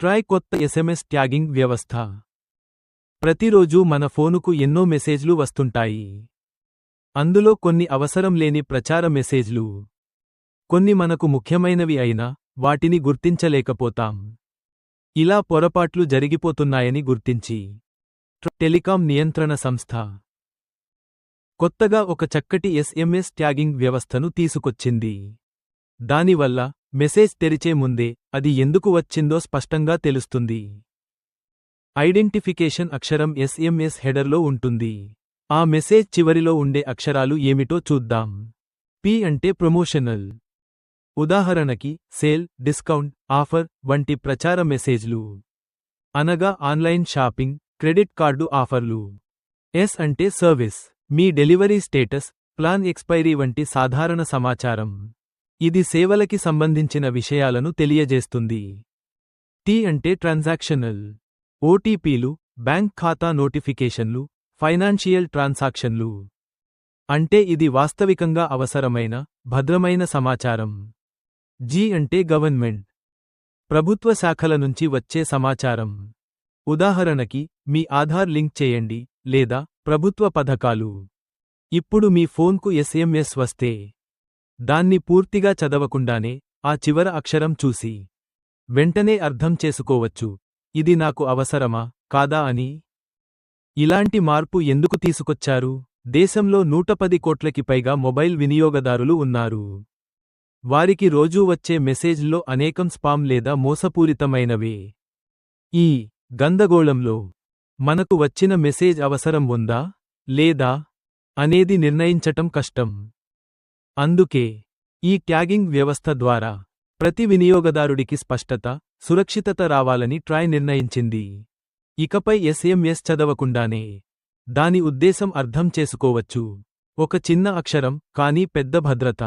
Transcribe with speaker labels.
Speaker 1: Try కొత్త SMS tagging వ్యవస్థ. ప్రతిరోజూ మన ఫోనుకు ఎన్నో మెసేజ్లు వస్తుంటాయి. అందులో కొన్ని అవసరం లేని ప్రచార మెసేజ్లు. కొన్ని మనకు ముఖ్యమైనవి అయినా వాటిని గుర్తించలేకపోతాం. ఇలా పొరపాట్లు జరిగిపోతున్నాయని గుర్తించి. టెలికాం నియంత్రణ సంస్థ. కొత్తగా ఒక చక్కటి ఎస్ఎంఎస్ ట్యాగింగ్ వ్యవస్థను తీసుకొచ్చింది. దానివల్ల మెసేజ్ తెరిచే ముందే అది ఎందుకు వచ్చిందో స్పష్టంగా తెలుస్తుంది. ఐడెంటిఫికేషన్ అక్షరం ఎస్ఎంఎస్ హెడర్లో ఉంటుంది. ఆ మెసేజ్ చివరిలో ఉండే అక్షరాలు ఏమిటో చూద్దాం. పి అంటే ప్రమోషనల్. ఉదాహరణకి సేల్ డిస్కౌంట్ ఆఫర్ వంటి ప్రచార మెసేజ్లు. అనగా ఆన్లైన్ షాపింగ్ క్రెడిట్ కార్డు ఆఫర్లు. ఎస్ అంటే సర్వీస్. మీ డెలివరీ స్టేటస్ ప్లాన్ ఎక్స్పైరీ వంటి సాధారణ సమాచారం. ఇది సేవలకి సంబంధించిన విషయాలను తెలియజేస్తుంది. టీ అంటే ట్రాన్సాక్షనల్. ఓటీపీలు బ్యాంక్ ఖాతా నోటిఫికేషన్లు ఫైనాన్షియల్ ట్రాన్సాక్షన్లు. అంటే ఇది వాస్తవికంగా అవసరమైన భద్రమైన సమాచారం. జీ అంటే గవర్నమెంట్. ప్రభుత్వ శాఖల నుంచి వచ్చే సమాచారం. ఉదాహరణకి మీ ఆధార్ లింక్ చేయండి లేదా ప్రభుత్వ పథకాలు. ఇప్పుడు మీ ఫోన్కు ఎస్ఎంఎస్ వస్తే. దాన్ని పూర్తిగా చదవకుండానే ఆ చివర అక్షరం చూసి వెంటనే అర్థం చేసుకోవచ్చు. ఇది నాకు అవసరమా? కాదా అని. ఇలాంటి మార్పు ఎందుకు తీసుకొచ్చారు? దేశంలో నూట పది కోట్లకి పైగా మొబైల్ వినియోగదారులు ఉన్నారు. వారికి రోజూ వచ్చే మెసేజ్లో అనేకం స్పామ్ లేదా మోసపూరితమైనవే. ఈ గందగోళంలో మనకు వచ్చిన మెసేజ్ అవసరం ఉందా? లేదా? అనేది నిర్ణయించటం కష్టం. అందుకే ఈ ట్యాగింగ్ వ్యవస్థ ద్వారా ప్రతి వినియోగదారుడికి స్పష్టత సురక్షితత రావాలని ట్రాయ్ నిర్ణయించింది. ఇకపై ఎస్ఎంఎస్ చదవకుండానే దాని ఉద్దేశం అర్థం చేసుకోవచ్చు. ఒక చిన్న అక్షరం కానీ పెద్ద భద్రత.